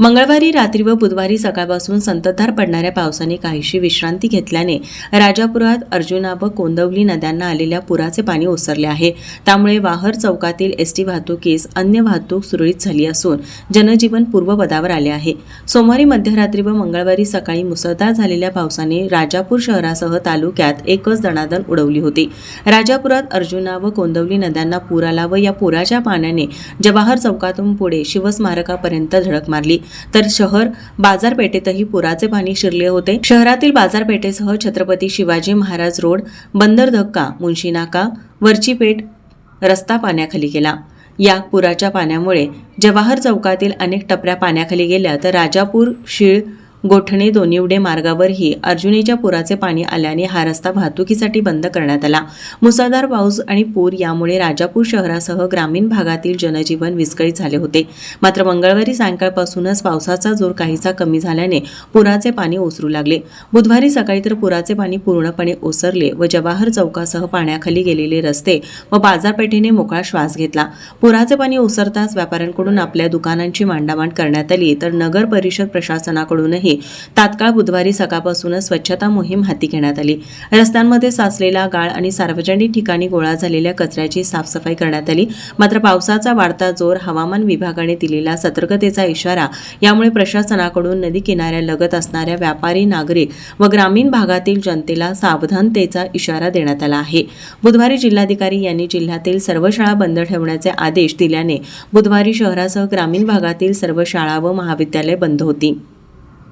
मंगळवारी रात्री व बुधवारी सकाळपासून संततधार पडणाऱ्या पावसाने काहीशी विश्रांती घेतल्याने राजापुरात अर्जुना व कोंदवली नद्यांना आलेल्या पुराचे पाणी ओसरले आहे. त्यामुळे वाहर चौकातील एसटी वाहतुकीस अन्य वाहतूक सुरळीत झाली असून जनजीवन पूर्वपदावर आले आहे. सोमवारी मध्यरात्री व मंगळवारी सकाळी मुसळधार झालेल्या पावसाने राजापूर शहरासह तालुक्यात एकच दणादण उडवली होती. राजापुरात अर्जुना व कोंदवली नद्यांना पूर आला व या पुराच्या पाण्याने जवाहर चौकातून पुढे शिवस्मारकापर्यंत धडक मारली. तर शहर बाजारपेठेतही पुराचे पाणी शिरले होते. शहरातील बाजारपेठेसह छत्रपती शिवाजी महाराज रोड बंदर धक्का मुन्शी नाका वरची पेठ रस्ता पाण्याखाली गेला. या पुराच्या पाण्यामुळे जवाहर चौकातील अनेक टपऱ्या पाण्याखाली गेल्या. तर राजापूर शीळ गोठणे दोनिवडे मार्गावरही अर्जुनीच्या पुराचे पाणी आल्याने हा रस्ता वाहतुकीसाठी बंद करण्यात आला. मुसळधार पाऊस आणि पूर यामुळे राजापूर शहरासह ग्रामीण भागातील जनजीवन विस्कळीत झाले होते. मात्र मंगळवारी सायंकाळपासूनच पावसाचा जोर काहीसा कमी झाल्याने पुराचे पाणी ओसरू लागले. बुधवारी सकाळी तर पुराचे पाणी पूर्णपणे ओसरले व जवाहर चौकासह पाण्याखाली गेलेले रस्ते व बाजारपेठेने मोकळा श्वास घेतला. पुराचे पाणी ओसरताच व्यापाऱ्यांकडून आपल्या दुकानांची मांडामांड करण्यात आली तर नगर परिषद प्रशासनाकडूनही तात्काळ बुधवारी सकाळपासूनच स्वच्छता मोहीम हाती घेण्यात आली. रस्त्यांमध्ये साचलेला गाळ आणि सार्वजनिक ठिकाणी गोळा झालेल्या कचऱ्याची साफसफाई करण्यात आली. मात्र पावसाचा वाढता जोर हवामान विभागाने दिलेला सतर्कतेचा इशारा यामुळे प्रशासनाकडून नदी किनाऱ्यालगत असणाऱ्या व्यापारी नागरिक व ग्रामीण भागातील जनतेला सावधानतेचा इशारा देण्यात आला आहे. बुधवारी जिल्हाधिकारी यांनी जिल्ह्यातील सर्व शाळा बंद ठेवण्याचे आदेश दिल्याने बुधवारी शहरासह ग्रामीण भागातील सर्व शाळा व महाविद्यालय बंद होती.